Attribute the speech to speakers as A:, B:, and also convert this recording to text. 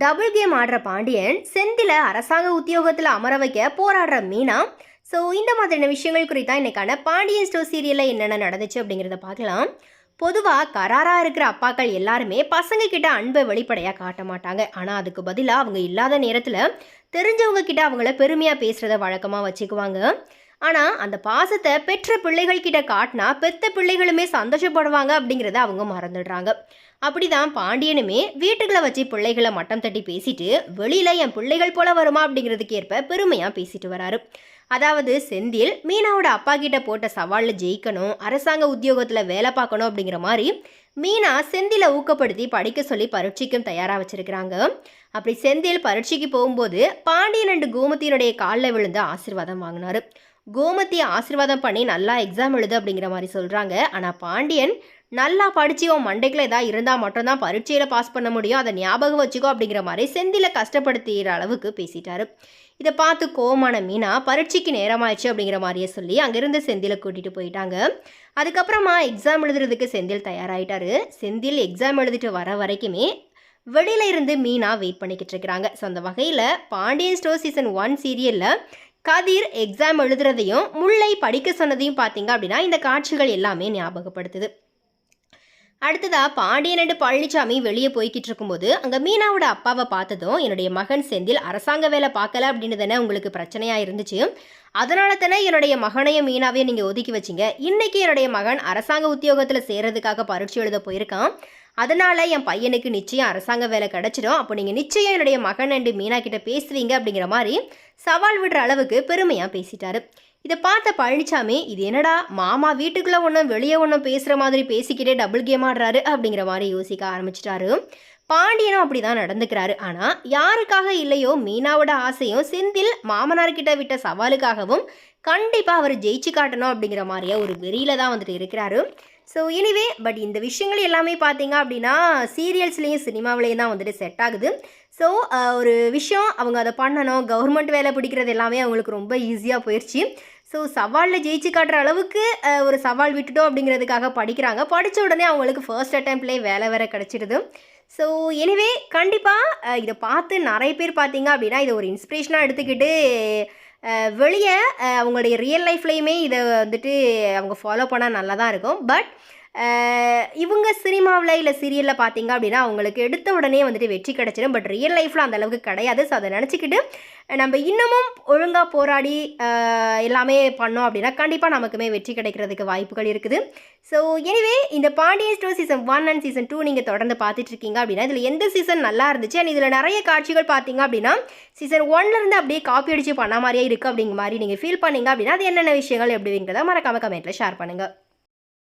A: Double game ஆடுற பாண்டியன் செந்தில அரசாங்க உத்தியோகத்தில் அமர வைக்க போராடுற மீனா. ஸோ இந்த மாதிரியான விஷயங்கள் குறித்தான் இன்றைக்கான பாண்டியன் ஸ்டோர் சீரியலில் என்னென்ன நடந்துச்சு அப்படிங்கிறத பார்க்கலாம். பொதுவாக கராராக இருக்கிற அப்பாக்கள் எல்லாருமே பசங்க கிட்ட அன்பை வெளிப்படையாக காட்ட மாட்டாங்க. ஆனால் அதுக்கு பதிலாக அவங்க இல்லாத நேரத்தில் தெரிஞ்சவங்க கிட்ட அவங்கள பெருமையாக பேசுகிறத வழக்கமாக வச்சுக்குவாங்க. ஆனால் அந்த பாசத்தை பெற்ற பிள்ளைகள் கிட்ட காட்டினா பெத்த பிள்ளைகளுமே சந்தோஷப்படுவாங்க அப்படிங்கிறத அவங்க மறந்துடுறாங்க. அப்படிதான் பாண்டியனுமே வீட்டுகளை வச்சு பிள்ளைகளை மட்டம் தட்டி பேசிட்டு வெளியில என் பிள்ளைகள் போல வருமா அப்படிங்கிறதுக்கு ஏற்ப பெருமையா பேசிட்டு வராரு. அதாவது செந்தில் மீனாவோட அப்பா கிட்ட போட்ட சவாலில் ஜெயிக்கணும் அரசாங்க உத்தியோகத்தில் வேலை பார்க்கணும் அப்படிங்கிற மாதிரி மீனா செந்திலை ஊக்கப்படுத்தி படிக்க சொல்லி பரீட்சைக்கும் தயாராக வச்சிருக்கிறாங்க. அப்படி செந்தில் பரீட்சைக்கு போகும்போது பாண்டியன் அண்டு கோமத்தியனுடைய காலில் விழுந்து ஆசீர்வாதம் வாங்கினாரு. கோமதி ஆசீர்வாதம் பண்ணி நல்லா எக்ஸாம் எழுது அப்படிங்கிற மாதிரி சொல்கிறாங்க ஆனால் பாண்டியன் நல்லா படித்து உன் மண்டைக்குள்ள ஏதாவது இருந்தால் மட்டும்தான் பரீட்சையில் பாஸ் பண்ண முடியும். அதை ஞாபகம் வச்சுக்கோ அப்படிங்கிற மாதிரி செந்தில கஷ்டப்படுத்துகிற அளவுக்கு பேசிட்டாரு. இதை பார்த்து கோமான மீனா பரீட்சைக்கு நேரமாயிடுச்சு அப்படிங்கிற மாதிரியே சொல்லி அங்கேருந்து செந்திலை கூட்டிகிட்டு போயிட்டாங்க. அதுக்கப்புறமா எக்ஸாம் எழுதுறதுக்கு செந்தில் தயாராகிட்டாரு செந்தில் எக்ஸாம் எழுதிட்டு வர வரைக்குமே வெளியில இருந்து மீனா வெயிட் பண்ணிக்கிட்டு இருக்கிறாங்க. ஸோ அந்த வகையில் பாண்டியன் ஸ்டோர் சீசன் ஒன் சீரியலில் கதிர் எக்ஸாம் எழுதுறதையும் முல்லை படிக்க சொன்னதையும் பார்த்தீங்க அப்படின்னா இந்த காட்சிகள் எல்லாமே ஞாபகப்படுத்துது. அடுத்ததா பாண்டியனடு பழனிசாமி வெளியே போய்கிட்டு இருக்கும்போது அங்கே மீனாவோட அப்பாவை பார்த்ததும் என்னுடைய மகன் செந்தில் அரசாங்க வேலை பார்க்கல அப்படின்னு தானே உங்களுக்கு பிரச்சனையாக இருந்துச்சு. அதனால தானே என்னுடைய மகனையும் மீனாவையும் நீங்கள் ஒதுக்கி வச்சிங்க. இன்னைக்கு என்னுடைய மகன் அரசாங்க உத்தியோகத்தில் சேர்றதுக்காக பரீட்சை எழுத போயிருக்கான். அதனால் என் பையனுக்கு நிச்சயம் அரசாங்க வேலை கிடச்சிடும் அப்போ நீங்கள் நிச்சயம் என்னுடைய மகன் அண்டு மீனா கிட்ட பேசுவீங்க அப்படிங்கிற மாதிரி சவால் விடுற அளவுக்கு பெருமையாக பேசிட்டாரு. இதை பார்த்த பழனிசாமி இது என்னடா மாமா வீட்டுக்குள்ளே ஒன்றும் வெளியே ஒன்றும் பேசுகிற மாதிரி பேசிக்கிட்டே டபுள் கேம் ஆடுறாரு அப்படிங்கிற மாதிரி யோசிக்க ஆரம்பிச்சிட்டாரு. பாண்டியனும் அப்படி தான் நடந்துக்கிறாரு. ஆனால் யாருக்காக இல்லையோ மீனாவோட ஆசையும் செந்தில் மாமனார்கிட்ட விட்ட சவாலுக்காகவும் கண்டிப்பாக அவர் ஜெயிச்சு காட்டணும் அப்படிங்கிற மாதிரியே ஒரு வெறியில் தான் வந்துட்டு இருக்கிறாரு. ஸோ எனிவே பட் இந்த விஷயங்கள் எல்லாமே பார்த்தீங்க அப்படின்னா சீரியல்ஸ்லேயும் சினிமாவிலையும் தான் வந்துட்டு செட் ஆகுது. ஸோ ஒரு விஷயம் அவங்க அதை பண்ணணும் கவர்மெண்ட் வேலை பிடிக்கிறது எல்லாமே அவங்களுக்கு ரொம்ப ஈஸியாக போயிடுச்சு ஸோ சவாலில் ஜெயிச்சு காட்டுற அளவுக்கு ஒரு சவால் விட்டுட்டோம் அப்படிங்கிறதுக்காக படிக்கிறாங்க. படித்த உடனே அவங்களுக்கு ஃபர்ஸ்ட் அட்டம்ப்ட்லேயே வேலை வேற கிடச்சிடுது. ஸோ எனிவே கண்டிப்பாக இதை பார்த்து நிறைய பேர் பார்த்தீங்க அப்படின்னா இதை ஒரு இன்ஸ்பிரேஷனாக எடுத்துக்கிட்டு வெளியே அவங்களுடைய ரியல் லைஃப்லேயுமே இதை வந்துட்டு அவங்க ஃபாலோ பண்ணால் நல்லா தான் இருக்கும். பட் இவங்க சினிமாவில் இல்லை சீரியலில் பார்த்தீங்க அப்படின்னா அவங்களுக்கு எடுத்த உடனே வந்துட்டு வெற்றி கிடச்சிடும் பட் ரியல் லைஃப்பில் அந்த அளவுக்கு கிடையாது. ஸோ அதை நினச்சிக்கிட்டு நம்ம இன்னமும் ஒழுங்காக போராடி எல்லாமே பண்ணோம் அப்படின்னா கண்டிப்பாக நமக்குமே வெற்றி கிடைக்கிறதுக்கு வாய்ப்புகள் இருக்குது. ஸோ எனிவே இந்த Pandian store season one and season two நீங்கள் தொடர்ந்து பார்த்துட்டு இருக்கீங்க அப்படின்னா இதில் எந்த சீசன் நல்லா இருந்துச்சு? அண்ட் இதில் நிறைய காட்சிகள் பார்த்தீங்க அப்படின்னா சீசன் ஒன்லேருந்து அப்படியே காப்பி அடிச்சு பண்ண மாதிரியே இருக்குது அப்படிங்கிற மாதிரி நீங்கள் ஃபீல் பண்ணீங்க அப்படின்னா அது என்னென்ன விஷயங்கள் எப்படிங்கிறத மறக்காம கமெண்ட்டில் ஷேர் பண்ணுங்கள்